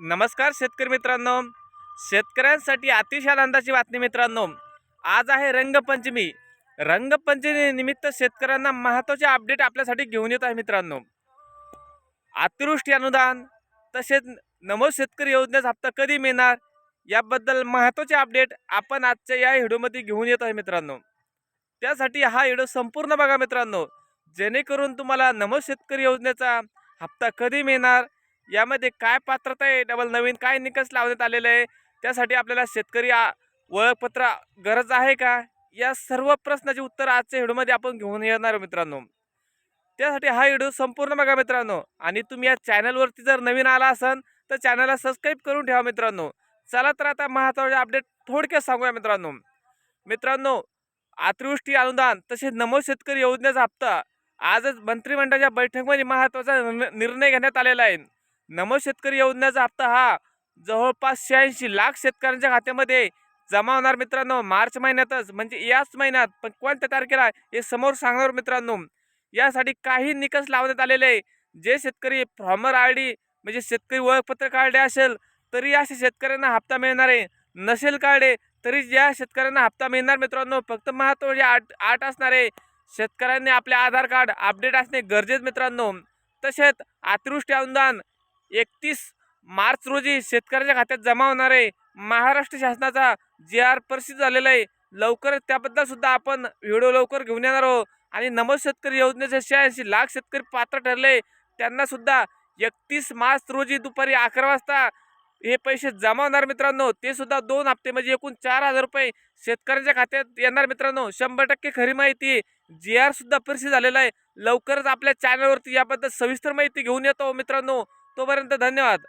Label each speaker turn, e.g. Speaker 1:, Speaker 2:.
Speaker 1: नमस्कार शेतकरी मित्रांनो. शेतकऱ्यांसाठी अतिशय आनंदाची बातमी मित्रांनो. आज आहे रंगपंचमी. रंगपंचमी निमित्त शेतकऱ्यांना महत्त्वाचे अपडेट आपल्यासाठी घेऊन येत आहे मित्रांनो. अतिवृष्टी अनुदान तसेच नमो शेतकरी योजनेचा हप्ता कधी मिळणार याबद्दल महत्त्वाचे अपडेट आपण आजच्या या व्हिडिओमध्ये घेऊन येत आहे मित्रांनो. त्यासाठी हा व्हिडिओ संपूर्ण बघा मित्रांनो. जेणेकरून तुम्हाला नमो शेतकरी योजनेचा हप्ता कधी मिळणार यामध्ये काय पात्रता आहे? डबल नवीन काय निकष लावण्यात आलेले आहे? त्यासाठी आपल्याला शेतकरी ओळखपत्र गरज आहे का? या सर्व प्रश्नाचे उत्तर आजच्या व्हिडिओमध्ये आपण घेऊन येणार मित्रांनो. त्यासाठी हा व्हिडिओ संपूर्ण बघा मित्रांनो. आणि तुम्ही या चॅनलवरती जर नवीन आला असाल तर चॅनलला सबस्क्राईब करून ठेवा मित्रांनो. चला तर आता महत्त्वाचे अपडेट थोडक्यात सांगूया मित्रांनो. मित्रांनो अतिवृष्टी अनुदान तसेच नमो शेतकरी योजनेचा हप्ता आजच मंत्रिमंडळाच्या बैठकमध्ये महत्त्वाचा निर्णय घेण्यात आलेला आहे. नमो शेतकरी योजनेचा हप्ता हा जवळपास शहाऐंशी लाख शेतकऱ्यांच्या खात्यामध्ये जमा होणार मित्रांनो. मार्च महिन्यातच म्हणजे याच महिन्यात पण कोणत्या तारखेला हे समोर सांगणार मित्रांनो. यासाठी काही निकष लावण्यात आलेले आहे. जे शेतकरी फॉर्मर आय डी म्हणजे शेतकरी ओळखपत्र काढले असेल तरी अशा शेतकऱ्यांना हप्ता मिळणार आहे. नसेल काढले तरी ज्या शेतकऱ्यांना हप्ता मिळणार मित्रांनो. फक्त महत्त्वाचे आठ आठ असणार आहे. शेतकऱ्यांनी आपले आधार कार्ड अपडेट असणे गरजेचं मित्रांनो. तसेच अतिवृष्टी अनुदान एकतीस मार्च रोजी शेतकऱ्याच्या खात्यात जमा होणार आहे महाराष्ट्र शासनाचा जे आर प्रसिद्ध झालेला आहे. लवकर त्याबद्दल सुद्धा आपण व्हिडिओ लवकर घेऊन येणार आहोत. आणि नमो शेतकरी योजनेचे शहाऐंशी लाख शेतकरी पात्र ठरले. त्यांना सुद्धा एकतीस मार्च रोजी दुपारी अकरा वाजता हे पैसे जमा होणार मित्रांनो. ते सुद्धा दोन हप्ते म्हणजे एकूण चार हजार रुपये शेतकऱ्यांच्या खात्यात येणार मित्रांनो. शंभर टक्के खरी माहिती जी आर सुद्धा प्रसिद्ध झालेला आहे. लवकरच आपल्या चॅनलवरती याबद्दल सविस्तर माहिती घेऊन येतो मित्रांनो. तोपर्यंत धन्यवाद.